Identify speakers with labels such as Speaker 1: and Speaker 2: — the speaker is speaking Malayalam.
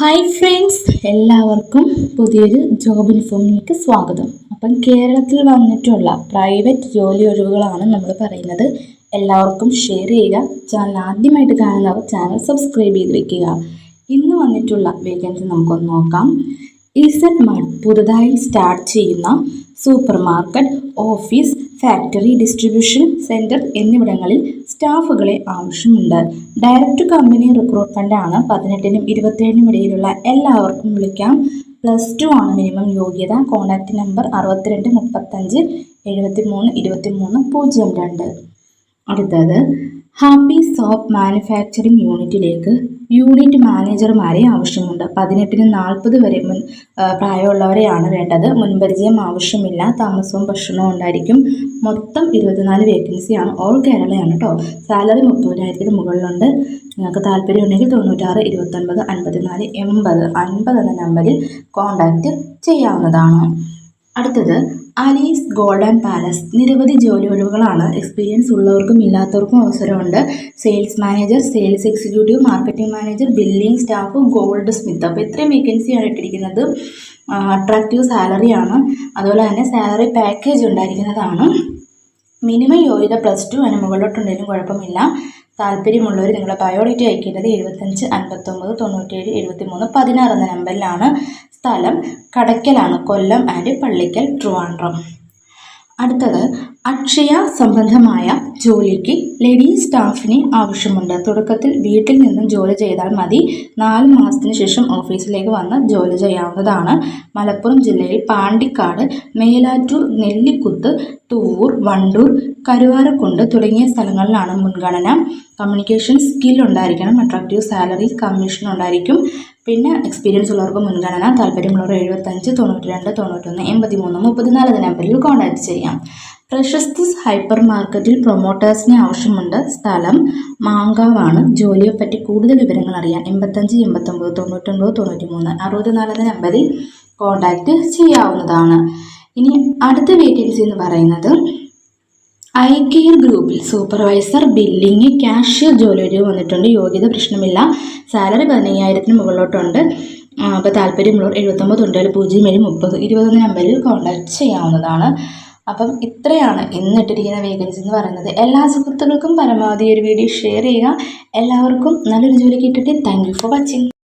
Speaker 1: ഹായ് ഫ്രണ്ട്സ് എല്ലാവർക്കും പുതിയൊരു ജോബ് ഇൻഫോമിലേക്ക് സ്വാഗതം. അപ്പം കേരളത്തിൽ വന്നിട്ടുള്ള പ്രൈവറ്റ് ജോലി ഒഴിവുകളാണ് നമ്മൾ പറയുന്നത്. എല്ലാവർക്കും ഷെയർ ചെയ്യുക ചാനൽ ആദ്യമായിട്ട് കാണുന്നവർ ചാനൽ സബ്സ്ക്രൈബ് ചെയ്ത് വെക്കുക. ഇന്ന് വന്നിട്ടുള്ള വേക്കൻസി നമുക്കൊന്ന് നോക്കാം. ഇസഡ് മാർട്ട് പുതുതായി സ്റ്റാർട്ട് ചെയ്യുന്ന super market office factory distribution centre എന്നിവിടങ്ങളിൽ സ്റ്റാഫുകളെ ആവശ്യമുണ്ട്. ഡയറക്റ്റ് കമ്പനി റിക്രൂട്ട്മെന്റ് ആണ് പതിനെട്ടിനും ഇരുപത്തേഴിനും ഇടയിലുള്ള എല്ലാവർക്കും വിളിക്കാം. പ്ലസ് ടു ആണ് മിനിമം യോഗ്യത. കോൺടാക്റ്റ് നമ്പർ അറുപത്തിരണ്ട് മുപ്പത്തഞ്ച് എഴുപത്തി മൂന്ന് ഇരുപത്തി മൂന്ന് പൂജ്യം രണ്ട്. അടുത്തത് ഹാപ്പി സോപ്പ് മാനുഫാക്ചറിംഗ് യൂണിറ്റിലേക്ക് യൂണിറ്റ് മാനേജർമാരെ ആവശ്യമുണ്ട്. പതിനെട്ടിന് നാൽപ്പത് വരെ മുൻ പ്രായമുള്ളവരെയാണ് വേണ്ടത്. മുൻപരിചയം ആവശ്യമില്ല. താമസവും ഭക്ഷണവും ഉണ്ടായിരിക്കും. മൊത്തം ഇരുപത്തിനാല് വേക്കൻസിയാണ് ഓൾ കേരളയാണ് കേട്ടോ സാലറി മുപ്പതിനായിരത്തിന് മുകളിലുണ്ട്. നിങ്ങൾക്ക് താല്പര്യമുണ്ടെങ്കിൽ തൊണ്ണൂറ്റാറ് ഇരുപത്തൊൻപത് അൻപത്തിനാല് എൺപത് അൻപത് എന്ന നമ്പറിൽ കോൺടാക്റ്റ് ചെയ്യാവുന്നതാണ്. അടുത്തത് അലീസ് ഗോൾഡൻ പാലസ്. നിരവധി ജോലി ഒഴിവുകളാണ് എക്സ്പീരിയൻസ് ഉള്ളവർക്കും ഇല്ലാത്തവർക്കും അവസരമുണ്ട്. Sales manager sales executive marketing manager billing staff goldsmith അപ്പോൾ ഇത്രയും വേക്കൻസിയാണ് ഇട്ടിരിക്കുന്നത്. അട്രാക്റ്റീവ് സാലറിയാണ് അതുപോലെ തന്നെ സാലറി പാക്കേജ് ഉണ്ടായിരിക്കുന്നതാണ്. മിനിമം യോഗ്യത പ്ലസ് ടു അതിന് മുകളിലോട്ടുണ്ടെങ്കിലും കുഴപ്പമില്ല. താല്പര്യമുള്ളവർ നിങ്ങളുടെ ബയോഡേറ്റ് അയക്കേണ്ടത് എഴുപത്തഞ്ച് അൻപത്തൊമ്പത് തൊണ്ണൂറ്റേഴ് എഴുപത്തി മൂന്ന് പതിനാറ് എന്ന നമ്പറിലാണ്. സ്ഥലം കടയ്ക്കലാണ് കൊല്ലം ആൻഡ് പള്ളിക്കൽ ട്രിവാൻഡ്രം. അടുത്തത് അക്ഷയ സംബന്ധമായ ജോലിക്ക് ലേഡി സ്റ്റാഫിനെ ആവശ്യമുണ്ട്. തുടക്കത്തിൽ വീട്ടിൽ നിന്നും ജോലി ചെയ്താൽ മതി. നാല് മാസത്തിന് ശേഷം ഓഫീസിലേക്ക് വന്ന് ജോലി ചെയ്യാവുന്നതാണ്. മലപ്പുറം ജില്ലയിൽ പാണ്ടിക്കാട് മേലാറ്റൂർ നെല്ലിക്കുത്ത് തൂവൂർ വണ്ടൂർ കരുവാരക്കുണ്ട് തുടങ്ങിയ സ്ഥലങ്ങളിലാണ് മുൻഗണന. കമ്മ്യൂണിക്കേഷൻ സ്കിൽ ഉണ്ടായിരിക്കണം. അട്രാക്റ്റീവ് സാലറി കമ്മീഷൻ ഉണ്ടായിരിക്കും. പിന്നെ എക്സ്പീരിയൻസ് ഉള്ളവർക്ക് മുൻഗണന. താല്പര്യമുള്ളവർ എഴുപത്തഞ്ച് തൊണ്ണൂറ്റി രണ്ട് തൊണ്ണൂറ്റൊന്ന് എൺപത്തി മൂന്ന് മുപ്പത്തിനാല് നമ്പറിൽ കോൺടാക്ട് ചെയ്യാം. പ്രശസ്ത ഹൈപ്പർ മാർക്കറ്റിൽ പ്രൊമോട്ടേഴ്സിനെ ആവശ്യമുണ്ട് സ്ഥലം മാങ്കാവാണ്. ജോലിയെപ്പറ്റി കൂടുതൽ വിവരങ്ങൾ അറിയാൻ എൺപത്തഞ്ച് എൺപത്തൊമ്പത് തൊണ്ണൂറ്റൊമ്പത് തൊണ്ണൂറ്റി മൂന്ന് അറുപത്തിനാല് നമ്പറിൽ കോൺടാക്റ്റ് ചെയ്യാവുന്നതാണ്. ഇനി അടുത്ത വേക്കൻസി എന്ന് പറയുന്നത് ഐ കെയർ ഗ്രൂപ്പിൽ സൂപ്പർവൈസർ ബില്ലിംഗ് ക്യാഷ്യർ ജോലി വന്നിട്ടുണ്ട്. യോഗ്യത പ്രശ്നമില്ല. സാലറി പതിനയ്യായിരത്തിന് മുകളിലോട്ടുണ്ട്. അപ്പോൾ താല്പര്യമുള്ളവർ എഴുപത്തൊമ്പത് തൊണ്ണൂറ് പൂജ്യം ഏഴ് മുപ്പത് ഇരുപത്തൊന്ന് നമ്പറിൽ കോണ്ടാക്ട് ചെയ്യാവുന്നതാണ്. അപ്പം ഇത്രയാണ് ഇന്നിട്ടിരിക്കുന്ന വേക്കൻസി എന്ന് പറയുന്നത്. എല്ലാ സുഹൃത്തുക്കൾക്കും പരമാവധി ഈ ഒരു വീഡിയോ ഷെയർ ചെയ്യുക. എല്ലാവർക്കും നല്ലൊരു ജോലി കിട്ടട്ടെ. Thank you for watching